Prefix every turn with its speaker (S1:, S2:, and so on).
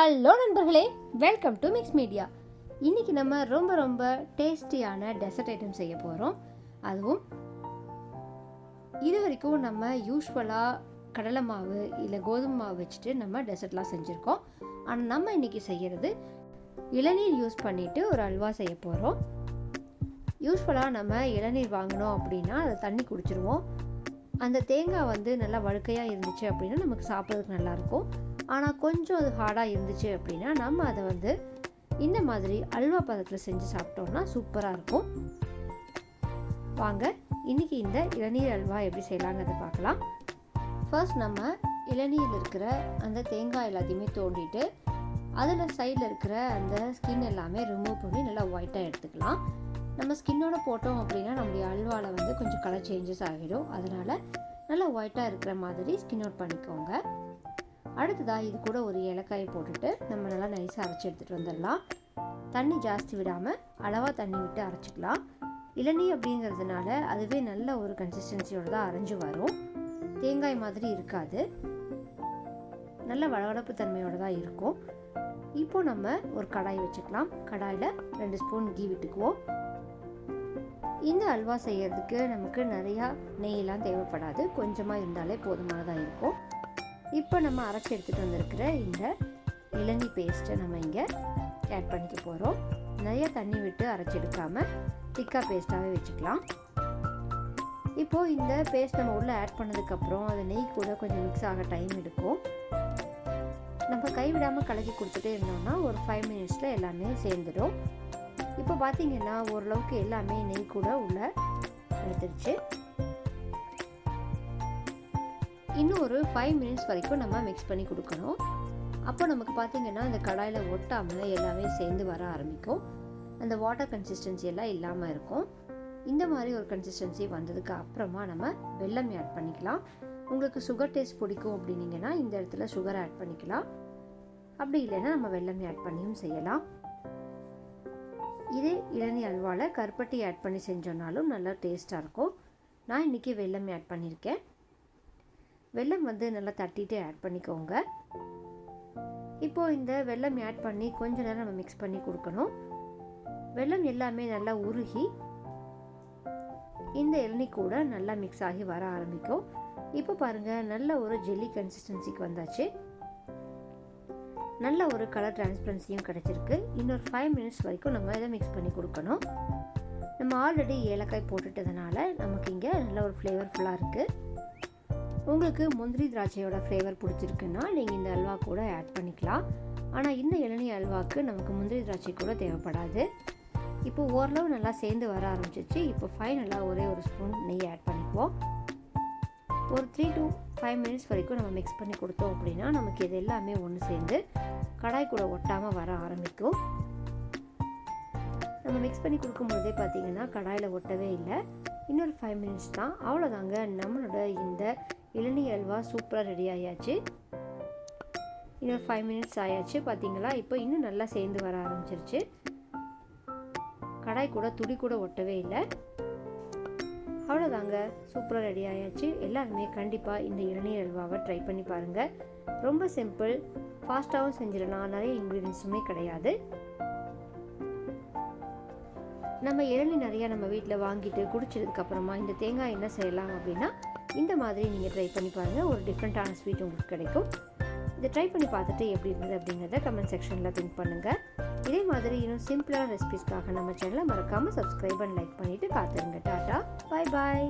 S1: Hello நண்பர்களே welcome to mix media இன்றைக்கி நம்ம ரொம்ப ரொம்ப டேஸ்டியான டெசர்ட் ஐட்டம் செய்ய போகிறோம் அதுவும் இது வரைக்கும் நம்ம யூஸ்வலாக கடலை மாவு இல்லை கோதுமை மாவு வச்சுட்டு நம்ம டெசர்ட்லாம் செஞ்சுருக்கோம். ஆனால் நம்ம இன்றைக்கி செய்கிறது இளநீர் யூஸ் பண்ணிவிட்டு ஒரு அல்வா செய்ய போகிறோம் யூஸ்வலாக நம்ம இளநீர் வாங்கினோம் அப்படின்னா அதை தண்ணி குடிச்சிருவோம். அந்த தேங்காய் வந்து நல்லா வழுக்கையாக இருந்துச்சு அப்படின்னா நமக்கு சாப்பிட்றதுக்கு நல்லாயிருக்கும் ஆனால் கொஞ்சம் அது ஹார்டாக இருந்துச்சு அப்படின்னா நம்ம அதை வந்து இந்த மாதிரி அல்வா பதத்தில் செஞ்சு சாப்பிட்டோம்னா சூப்பராக இருக்கும். வாங்க இன்றைக்கி இந்த இளநீர் அல்வா எப்படி செய்யலாங்கிறத பார்க்கலாம். ஃபர்ஸ்ட் நம்ம இளநீரில் இருக்கிற அந்த தேங்காய் எல்லாத்தையுமே தோண்டிட்டு அதில் சைடில் இருக்கிற அந்த ஸ்கின் எல்லாமே ரிமூவ் பண்ணி நல்லா ஒயிட்டாக எடுத்துக்கலாம். நம்ம ஸ்கின்னோட போட்டோம் அப்படின்னா நம்முடைய அல்வாவில் வந்து கொஞ்சம் கலர் சேஞ்சஸ் ஆகிடும். அதனால் நல்லா ஒயிட்டாக இருக்கிற மாதிரி ஸ்கின் அவுட் பண்ணிக்கோங்க. அடுத்ததாக இது கூட ஒரு ஏலக்காயை போட்டுட்டு நம்ம நல்லா நைஸாக அரைச்சி எடுத்துகிட்டு வந்துடலாம். தண்ணி ஜாஸ்தி விடாமல் அளவாக தண்ணி விட்டு அரைச்சிக்கலாம். இளநீ அப்படிங்கிறதுனால அதுவே நல்ல ஒரு கன்சிஸ்டன்சியோடு தான் அரைஞ்சு வரும். தேங்காய் மாதிரி இருக்காது. நல்ல வளவளப்பு தன்மையோடு தான் இருக்கும். இப்போ நம்ம ஒரு கடாய் வச்சுக்கலாம். கடாயில் ரெண்டு ஸ்பூன் கீ விட்டுக்குவோம். இந்த அல்வா செய்கிறதுக்கு நமக்கு நிறையா நெய்யெல்லாம் தேவைப்படாது. கொஞ்சமாக இருந்தாலே போதுமானதாக இருக்கும். இப்போ நம்ம அரைச்சி எடுத்துகிட்டு வந்திருக்கிற இந்த இளநி பேஸ்ட்டை நம்ம இங்கே ஆட் பண்ணிக்க போகிறோம் நிறைய தண்ணி விட்டு அரைச்சி எடுக்காமல் திக்காக பேஸ்ட்டாகவே வச்சுக்கலாம். இப்போது இந்த பேஸ்ட் நம்ம உள்ளே ஆட் பண்ணதுக்கப்புறம் அது நெய் கூட கொஞ்சம் மிக்ஸ் ஆக டைம் எடுக்கும். நம்ம கைவிடாமல் கலக்கி கொடுத்துட்டே இருந்தோம்னா ஒரு ஃபைவ் மினிட்ஸில் எல்லாமே சேர்ந்துடும். இப்போ பார்த்தீங்கன்னா ஓரளவுக்கு எல்லாமே நெய் கூட உள்ள எடுத்துருச்சு. இன்னும் ஒரு ஃபைவ் மினிட்ஸ் வரைக்கும் நம்ம மிக்ஸ் பண்ணி கொடுக்கணும். அப்போ நமக்கு பார்த்திங்கன்னா அந்த கடாயில் ஒட்டாமல் எல்லாமே சேர்ந்து வர ஆரம்பிக்கும். அந்த வாட்டர் கன்சிஸ்டன்சி எல்லாம் இல்லாமல் இருக்கும். இந்த மாதிரி ஒரு கன்சிஸ்டன்சி வந்ததுக்கு அப்புறமா நம்ம வெல்லம் ஆட் பண்ணிக்கலாம். உங்களுக்கு சுகர் டேஸ்ட் பிடிக்கும் அப்படின்னீங்கன்னா இந்த இடத்துல சுகர் ஆட் பண்ணிக்கலாம். அப்படி இல்லைன்னா நம்ம வெள்ளம் ஆட் பண்ணியும் செய்யலாம். இதே இளநீ அல்வாவில் கருப்பட்டி ஆட் பண்ணி செஞ்சோன்னாலும் நல்லா டேஸ்ட்டாக இருக்கும். நான் இன்றைக்கி வெள்ளம் ஆட் பண்ணியிருக்கேன். வெல்லம் வந்து நல்லா தட்டிட்டு ஆட் பண்ணிக்கோங்க. இப்போது இந்த வெல்லம் ஆட் பண்ணி கொஞ்ச நேரம் நம்ம மிக்ஸ் பண்ணி கொடுக்கணும். வெல்லம் எல்லாமே நல்லா உருகி இந்த இளநி கூட நல்லா மிக்ஸ் ஆகி வர ஆரம்பிக்கும். இப்போ பாருங்கள் நல்ல ஒரு ஜெல்லி கன்சிஸ்டன்சிக்கு வந்தாச்சு. நல்ல ஒரு கலர் டிரான்ஸ்பரன்சியும் கிடச்சிருக்கு. இன்னொரு ஃபைவ் மினிட்ஸ் வரைக்கும் நம்ம இதை மிக்ஸ் பண்ணி கொடுக்கணும். நம்ம ஆல்ரெடி ஏலக்காய் போட்டுட்டதுனால நமக்கு இங்கே நல்ல ஒரு ஃப்ளேவர்ஃபுல்லாக இருக்குது உங்களுக்கு முந்திரி திராட்சையோட ஃப்ளேவர் பிடிச்சிருக்குன்னா நீங்கள் இந்த அல்வா கூட ஆட் பண்ணிக்கலாம். ஆனால் இந்த இளநீ அல்வாவுக்கு நமக்கு முந்திரி திராட்சை கூட தேவைப்படாது. இப்போ ஓரளவு நல்லா சேர்ந்து வர ஆரம்பிச்சிச்சு இப்போ ஃபைனலாக ஒரே ஒரு ஸ்பூன் நெய் ஆட் பண்ணிக்குவோம். ஒரு த்ரீ டு ஃபைவ் மினிட்ஸ் வரைக்கும் நம்ம மிக்ஸ் பண்ணி கொடுத்தோம் அப்படின்னா நமக்கு இது எல்லாமே ஒன்று சேர்ந்து கடாய் கூட ஒட்டாமல் வர ஆரம்பிக்கும். நம்ம மிக்ஸ் பண்ணி கொடுக்கும்போதே பார்த்திங்கன்னா கடாயில் ஒட்டவே இல்லை. இன்னொரு ஃபைவ் மினிட்ஸ் தான். அவ்வளோதாங்க நம்மளோட இந்த இளநீ அல்வா சூப்பராக ரெடி ஆகியாச்சு இன்னொரு ஃபைவ் மினிட்ஸ் ஆயாச்சு. பார்த்தீங்களா இப்போ இன்னும் நல்லா சேர்ந்து வர ஆரம்பிச்சிருச்சு. கடாய் கூட துடி கூட ஒட்டவே இல்லை. அவ்வளோதாங்க சூப்பராக ரெடி ஆயாச்சு. எல்லாருமே கண்டிப்பாக இந்த இளநீர் அல்வாவை ட்ரை பண்ணி பாருங்கள் ரொம்ப சிம்பிள் ஃபாஸ்ட்டாகவும் செஞ்சிடலாம். நிறைய இன்க்ரீடியன்ஸுமே கிடையாது. நம்ம இளநி நிறையா நம்ம வீட்டில் வாங்கிட்டு குடிச்சதுக்கப்புறமா இந்த தேங்காய் என்ன செய்யலாம் அப்படின்னா இந்த மாதிரி நீங்கள் ட்ரை பண்ணி பாருங்கள் ஒரு டிஃப்ரெண்ட்டான ஸ்வீட் உங்களுக்கு கிடைக்கும். இதை ட்ரை பண்ணி பார்த்துட்டு எப்படி இருந்தது அப்படிங்கிறத கமெண்ட் செக்ஷனில் திங்க் பண்ணுங்கள் இதே மாதிரி இன்னும் சிம்பிளான ரெசிபிஸ்க்காக நம்ம சேனலை மறக்காமல் சப்ஸ்கிரைப் அண்ட் லைக் பண்ணிவிட்டு காத்துருங்க. டாட்டா பாய் பாய்